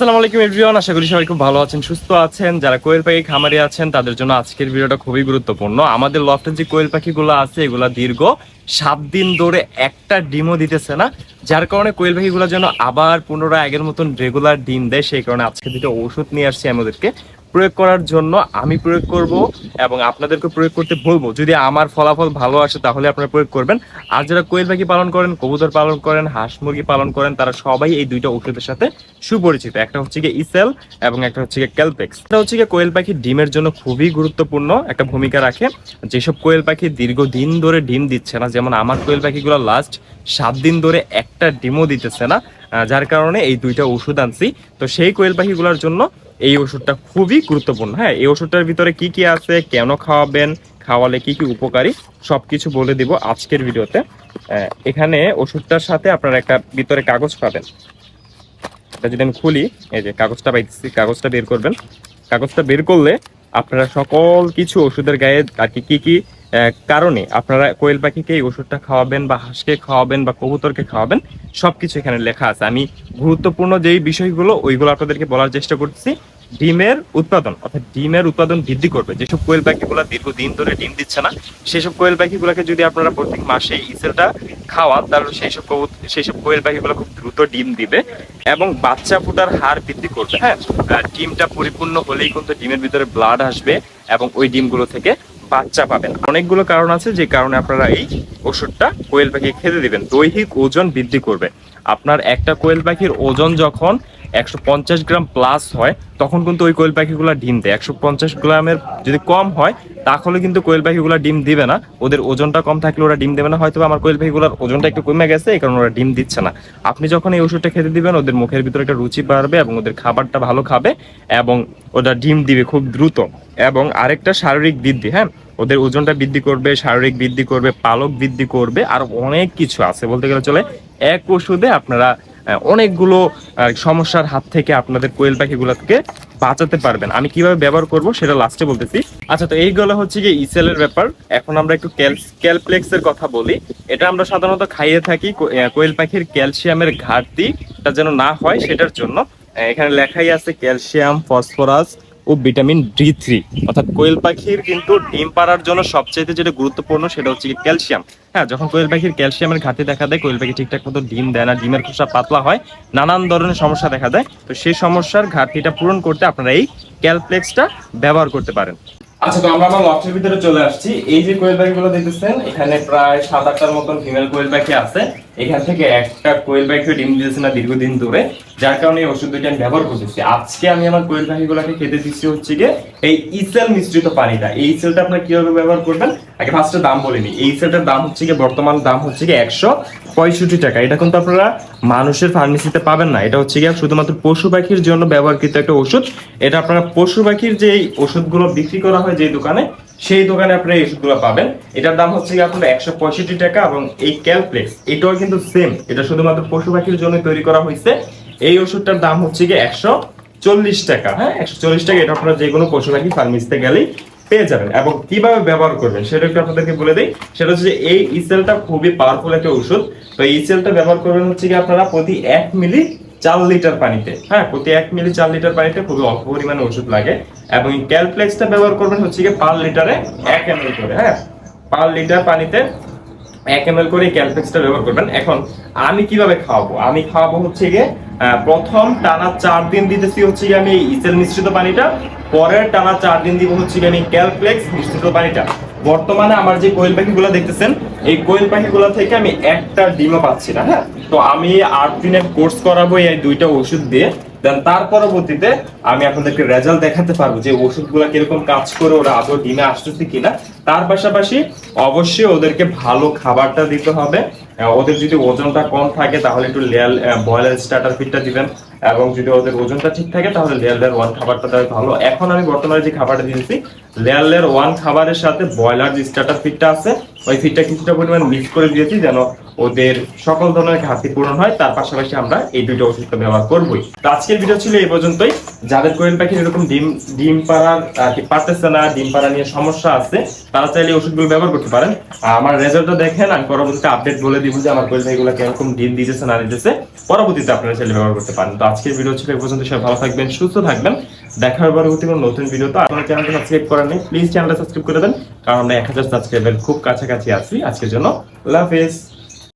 আসসালামু আলাইকুম এভরিওয়ান আশা করি সবাই খুব ভালো আছেন, সুস্থ আছেন। যারা কোয়েল পাখি খামারি আছেন, তাদের জন্য আজকের ভিডিওটা খুবই গুরুত্বপূর্ণ। আমাদের লফটের যে কোয়েল পাখিগুলো আছে, এগুলো দীর্ঘ সাত দিন ধরে একটা ডিমও দিতেছে না, যার কারণে কোয়েল পাখিগুলো যেন আবার পুনরায় আগের মতন রেগুলার ডিম দেয়, সেই কারণে আজকে দুটো ওষুধ নিয়ে আসছি আমাদেরকে। প্রয়োগ করার জন্য আমি প্রয়োগ করব এবং আপনাদেরকে প্রয়োগ করতে বলব। যদি আমার ফলাফল ভালো আসে তাহলে আপনারা প্রয়োগ করবেন। আর যারা কোয়েল পাখি পালন করেন, কবুতর পালন করেন, হাঁস মুরগি পালন করেন, তারা সবাই এই দুইটা ওষুধের সাথে সুপরিচিত। একটা হচ্ছে গিয়ে ইসেল এবং একটা হচ্ছে গিয়ে ক্যালপেক্স। এটা হচ্ছে গিয়ে কোয়েল পাখি ডিমের জন্য খুবই গুরুত্বপূর্ণ একটা ভূমিকা রাখে। যেসব কোয়েল পাখি দীর্ঘদিন ধরে ডিম দিচ্ছে না, যেমন আমার কোয়েল পাখিগুলো লাস্ট সাত দিন ধরে একটা ডিমও দিতেছে না যার কারণে এই দুইটা ওষুধ আনছি। তো সেই কোয়েল পাখিগুলোর জন্য এই ওষুধটা খুবই গুরুত্বপূর্ণ। হ্যাঁ এই ওষুধটার ভিতরে কি কি আছে, কেন খাওয়াবেন, খাওয়ালে কি কি উপকারী, সবকিছু বলে দিব আজকের ভিডিওতে। এখানে ওষুধটার সাথে আপনারা একটা ভিতরে কাগজ পাবেন। এটা যদি আমি খুলি, এই যে কাগজটা পাইতেছি, কাগজটা বের করবেন। কাগজটা বের করলে আপনারা সকল কিছু ওষুধের গায়ে আর কি কি কি কারণে আপনারা কোয়েল পাখিকে এই ওষুধটা খাওয়াবেন বা হাঁসকে খাওয়াবেন বা কবুতরকে খাওয়াবেন, সবকিছু এখানে লেখা আছে। আমি গুরুত্বপূর্ণ যেই বিষয়গুলো, ওইগুলো আপনাদেরকে বলার চেষ্টা করছি ডিমের উৎপাদন, অর্থাৎ ডিমের উৎপাদন বৃদ্ধি করবে। যেসব কোয়েল পাখিগুলো দীর্ঘদিন ধরে ডিম দিচ্ছে না, সেসব কোয়েল পাখিগুলোকে যদি আপনারা প্রত্যেক মাসে ইসেলটা খাওয়ান, তাহলে সেই সব সেই সব কোয়েল পাখিগুলো খুব দ্রুত ডিম দিবে এবং বাচ্চা ফোটার হার বৃদ্ধি করবে। হ্যাঁ ডিমটা পরিপূর্ণ হলেই কিন্তু ডিমের ভিতরে ব্লাড আসবে এবং ওই ডিমগুলো থেকে বাচ্চা পাবেন। অনেকগুলো কারণ আছে, যে কারণে আপনারা এই ওষুধটা কোয়েল পাখি খেতে দিবেন। দৈহিক ওজন বৃদ্ধি করবে। আপনার একটা কোয়েল পাখির ওজন যখন একশো পঞ্চাশ গ্রাম প্লাস হয়, তখন কিন্তু ওই কোয়েল পাখিগুলো ডিম দেয়। একশো পঞ্চাশ গ্রামের যদি কম হয়, তাহলে কিন্তু কোয়েল পাখিগুলো ডিম দিবে না। ওদের ওজনটা কম থাকলে ওরা ডিম দেবে না। হয়তো আমার কোয়েল পাখিগুলোর ওজনটা একটু কমে গেছে, এই কারণে ওরা ডিম দিচ্ছে না। আপনি যখন এই ওষুধটা খেতে দিবেন, ওদের মুখের ভিতরে একটা রুচি বাড়বে এবং ওদের খাবারটা ভালো খাবে এবং ওটা ডিম দিবে খুব দ্রুত। এবং আরেকটা শারীরিক বৃদ্ধি হ্যাঁ? ওদের ওজনটা বৃদ্ধি করবে, শারীরিক বৃদ্ধি করবে, পালক বৃদ্ধি করবে, আর অনেক কিছু আছে। বলতে গেলে চলে, এক ওষুধে আপনারা অনেকগুলো সমস্যার হাত থেকে আপনাদের কোয়েল পাখিগুলোকে বাঁচাতে পারবেন। আমি কীভাবে ব্যবহার করব সেটা লাস্টে বলতেছি। আচ্ছা তো এই এইগুলো হচ্ছে কি ইসেলের ব্যাপার। এখন আমরা একটু ক্যালপ্লেক্সের কথা বলি। এটা আমরা সাধারণত খাইয়ে থাকি কোয়েল পাখির ক্যালসিয়ামের ঘাটতিটা যেন না হয় সেটার জন্য। এখানে লেখাই আছে ক্যালসিয়াম, ফসফরাস ও ভিটামিন ডি থ্রি, অর্থাৎ কোয়েল পাখির কিন্তু ডিম পাড়ার জন্য সবচেয়ে যেটা গুরুত্বপূর্ণ সেটা হচ্ছে ক্যালসিয়াম। হ্যাঁ যখন কোয়েল পাখির ক্যালসিয়ামের ঘাটতি দেখা দেয়, কোয়েল পাখি ঠিকঠাক মতো ডিম দেয় না, ডিমের খোসা পাতলা হয়, নানান ধরনের সমস্যা দেখা দেয়। তো সেই সমস্যার ঘাটতিটা পূরণ করতে আপনারা এই ক্যালপ্লেক্সটা ব্যবহার করতে পারেন। আচ্ছা তো আমরা আমার লফটের ভিতরে চলে আসছি। এই যে কোয়েল পাখিগুলো দেখতেছেন, এখানে প্রায় সাত আটটার মতন ফিমেল কোয়েল পাখি আছে। এখান থেকে একটা কোয়েল পাখি ডিম দিতেছে না দীর্ঘদিন ধরে। যার কারণে ওষুধ দুইটা আমি ব্যবহার করতেছি। আজকে আমি আমার কোয়েল পাখিগুলোকে খেতে দিচ্ছি হচ্ছে গিয়ে এই ইসেল মিশ্রিত পানিটা। এই ইসেলটা আপনার কীভাবে ব্যবহার করবেন? আগে ফার্স্টে দাম বলিনি এই ইসেলটার দাম হচ্ছে গিয়ে বর্তমান দাম হচ্ছে গিয়ে একশো পঁয়ষট্টি টাকা। এটা কিন্তু আপনারা মানুষের ফার্মেসিতে পাবেন না। এটা হচ্ছে গিয়ে শুধুমাত্র পশু পাখির জন্য ব্যবহৃত একটা ওষুধ। এটা আপনারা পশু পাখির যে এই ওষুধগুলো বিক্রি করা হয় যে দোকানে সেই দোকানে আপনারা এই ওষুধগুলো পাবেন। এটার দাম হচ্ছে আপনার একশো পঁয়ষট্টি টাকা এবং এই ক্যালপ্লেক্স এটাও কিন্তু সেম এটা শুধুমাত্র পশু পাখির জন্য তৈরি করা হয়েছে। এই ওষুধটার দাম হচ্ছে গিয়ে একশো চল্লিশ টাকা। হ্যাঁ একশো চল্লিশ টাকা, এটা আপনারা যে কোনো পশু পাখি ফার্মেসিতে গেলেই পেয়ে যাবেন। এবং কীভাবে ব্যবহার করবেন, সেটা একটু আপনাদেরকে বলে দিই। সেটা হচ্ছে এই ইসেলটা খুবই পাওয়ারফুল একটা ওষুধ। তো এই ইসেলটা ব্যবহার করবেন হচ্ছে কি আপনারা প্রতি এক মিলি চার লিটার পানিতে। হ্যাঁ প্রতি এক মিলি চার লিটার পানিতে খুবই অল্প পরিমাণে ওষুধ লাগে। এবং ক্যালপ্লেক্সটা ব্যবহার করবেন হচ্ছে কি পার লিটারে এক এম করে হ্যাঁ? পার লিটার পানিতে এক এম করে ক্যালপ্লেক্সটা ব্যবহার করবেন। এখন আমি কীভাবে খাওয়াবো? আমি খাওয়াবো হচ্ছে গিয়ে প্রথম টানা চার দিন দিতেছি হচ্ছে গিয়ে আমি ইসেল মিশ্রিত পানিটা, পরের টানা চার দিন দিব হচ্ছে গিয়ে আমি ক্যালপ্লেক্স মিশ্রিত পানিটা। বর্তমানে আমার যে কোয়েল পাখিগুলো দেখতেছেন, এই কোয়েল পাখিগুলো থেকে আমি একটা ডিমও পাচ্ছি না হ্যাঁ? তো আমি আট দিনের কোর্স করাবো এই দুইটা ওষুধ দিয়ে। দেন তার পরবর্তীতে আমি আপনাদেরকে রেজাল্ট দেখাতে পারব যে ওষুধগুলো কীরকম কাজ করে, ওরা আদৌ ডিমে আসতেছে কিনা। তার পাশাপাশি অবশ্যই ওদেরকে ভালো খাবারটা দিতে হবে। ওদের যদি ওজনটা কম থাকে, তাহলে একটু লেয়াল বয়লার স্টার্টার ফিটটা দিবেন। এবং যদি ওদের ওজনটা ঠিক থাকে, তাহলে লেয়ার লেয়ার ওয়ান খাবারটা দেওয়া ভালো, এখন আমি বর্তমানে যে খাবারটা দিয়েছি লেয়ার লেয়ার ওয়ান খাবারের সাথে ব্রয়লার যে স্টার্টার ফিটটা আছে, ওই ফিটটা কিছুটা পরিমাণ মিক্স করে দিয়েছি যেন ওদের সকল ধরনের ঘাটতি পূরণ হয়। তার পাশাপাশি আমরা এই দুটো ওষুধটা ব্যবহার করবোই। তো আজকের ভিডিও ছিল এই পর্যন্তই। যাদের কোয়েল পাখির এরকম ডিম ডিম পাড়ার আর কি পারতেছে না, ডিম পাড়া নিয়ে সমস্যা আছে, তারা চাইলে ওষুধগুলো ব্যবহার করতে পারেন। আমার রেজাল্টটা দেখেন, আমি পরবর্তীতে আপডেট বলে দিব যে আমার কোয়েল পাখিগুলো কীরকম ডিম দিতেছে, না দিতেছে। পরবর্তীতে আপনারা চাইলে ব্যবহার করতে পারেন। তো আজকের ভিডিও ছিল এ পর্যন্ত। সবাই ভালো থাকবেন, সুস্থ থাকবেন। দেখা হবে পরবর্তী কোনো নতুন ভিডিও তো আপনার চ্যানেলটা সাবস্ক্রাইব করেন নেই প্লিজ চ্যানেলটা সাবস্ক্রাইব করে দেন কারণ আমরা এক হাজার সাবস্ক্রাইবার খুব কাছাকাছি আছি আজকের জন্য। আল্লাহ হাফেজ